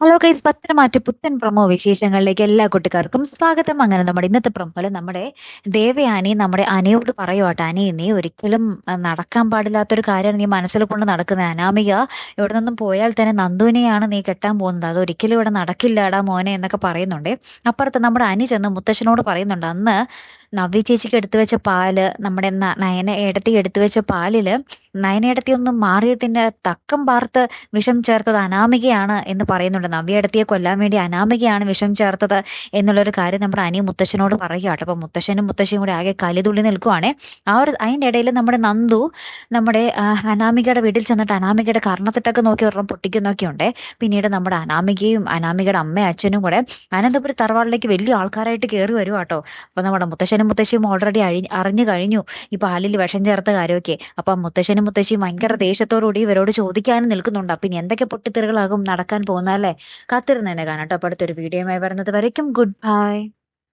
Hello guys പത്തനമാറ്റ് പുത്തൻ promo വിശേഷങ്ങളിലേക്ക് എല്ലാ കുട്ടിക്കാർക്കും സ്വാഗതം. അങ്ങനെ നമ്മുടെ ഇന്നത്തെ പ്രൊമോൽ നമ്മുടെ ദേവയാനി നമ്മുടെ അനയോട് പറയുവാട്ടെ അനി നീ ഒരിക്കലും നടക്കാൻ പാടില്ലാത്തൊരു കാര്യമാണ് നീ മനസ്സിൽ കൊണ്ട് നടക്കുന്നത് അനാമിക. ഇവിടെ നിന്നും പോയാൽ തന്നെ നന്ദുവിനെയാണ് നീ കെട്ടാൻ പോകുന്നത്. അത് ഒരിക്കലും ഇവിടെ നടക്കില്ലടാ മോനെ എന്നൊക്കെ പറയുന്നുണ്ട്. അപ്പുറത്ത് നമ്മുടെ അനി ചെന്ന് മുത്തശ്ശനോട് പറയുന്നുണ്ട് അന്ന് നവ്യ ചേച്ചിക്ക് എടുത്തു വെച്ച പാൽ നമ്മുടെ നയന ഏടത്തി എടുത്തു വെച്ച പാലിൽ നയന ഏടത്തി ഒന്നും മാറിയതിന്റെ തക്കം പാർത്ത് വിഷം ചേർത്തത് അനാമികയാണ് എന്ന് പറയുന്നുണ്ട്. നവ്യടത്തിയെ കൊല്ലാൻ വേണ്ടി അനാമികയാണ് വിഷം ചേർത്തത് എന്നുള്ളൊരു കാര്യം നമ്മുടെ അനിയും മുത്തശ്ശനോട് പറയുക കേട്ടോ അപ്പൊ മുത്തശ്ശനും മുത്തശ്ശിയും കൂടി ആകെ കലിതുള്ളി നിൽക്കുവാണേ. ആ ഒരു അതിന്റെ ഇടയിൽ നമ്മുടെ നന്ദു നമ്മുടെ അനാമികയുടെ വീട്ടിൽ ചെന്നിട്ട് അനാമികയുടെ കർണത്തിട്ടൊക്കെ നോക്കി ഒരെണ്ണം പൊട്ടിക്കുന്നൊക്കെ ഉണ്ട്. പിന്നീട് നമ്മുടെ അനാമികയും അനാമികയുടെ അമ്മയും അച്ഛനും കൂടെ അനന്തപുരി തറവാടിലേക്ക് വലിയ ആൾക്കാരായിട്ട് കയറി വരുവാട്ടോ. കേട്ടോ അപ്പൊ നമ്മുടെ മുത്തശ്ശനും മുത്തശ്ശിയും ഓൾറെഡി അഴി അറിഞ്ഞു കഴിഞ്ഞു. ഈ പാലിൽ വിഷം ചേർത്ത കാര്യമൊക്കെ. അപ്പൊ മുത്തശ്ശനും മുത്തശ്ശിയും ഭയങ്കര ദേഷ്യത്തോടുകൂടി ഇവരോട് ചോദിക്കാനും നിൽക്കുന്നുണ്ട്. അപ്പൊ ഇനി എന്തൊക്കെ പൊട്ടിത്തെറികളാകും നടക്കാൻ പോകുന്നല്ലേ കാത്തിരുന്ന് കാണാം കേട്ടോ. അടുത്തൊരു വീഡിയോയുമായി വരുന്നത് വരയ്ക്കും. Good bye